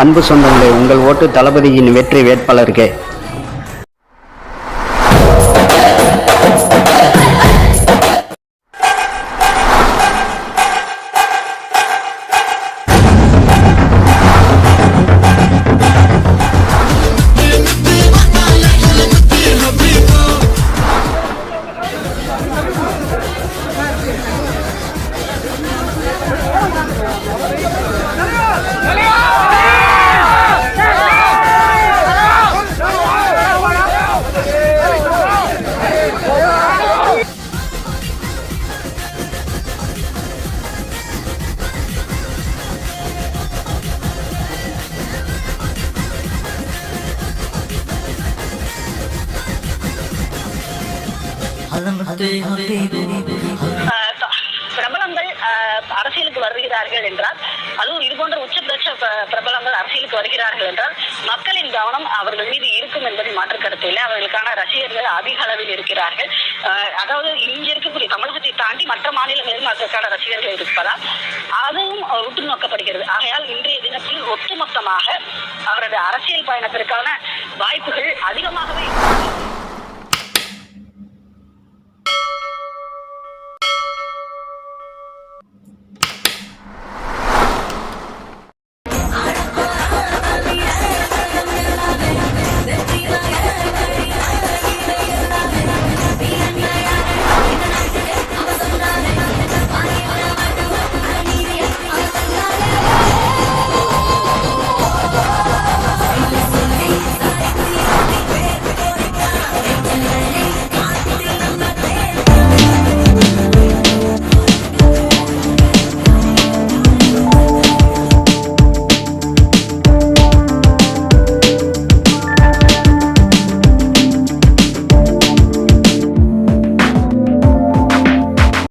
அன்பு சொந்தங்களே உங்கள் ஓட்டு தளபதியின் வெற்றி வேட்பாளருக்கே. பிரபலங்கள் அரசியலுக்கு வருகிறார்கள் என்றால் அதுவும் இது போன்ற உச்சபட்ச பிரபலங்கள் அரசியலுக்கு வருகிறார்கள் என்றால் மக்களின் கவனம் அவர்கள் மீது இருக்கும் என்பதை மாற்று கருத்து இல்லை. அவர்களுக்கான ரசிகர்கள் அதிக அளவில் இருக்கிறார்கள். ஆஹ், அதாவது இங்கே இருக்கக்கூடிய தமிழகத்தை தாண்டி மற்ற மாநிலங்களிலும் அதற்கான ரசிகர்கள் இருப்பதால் அதுவும் உற்று நோக்கப்படுகிறது. ஆகையால் இன்றைய தினத்தில் ஒட்டுமொத்தமாக அவரது அரசியல் பயணத்திற்கான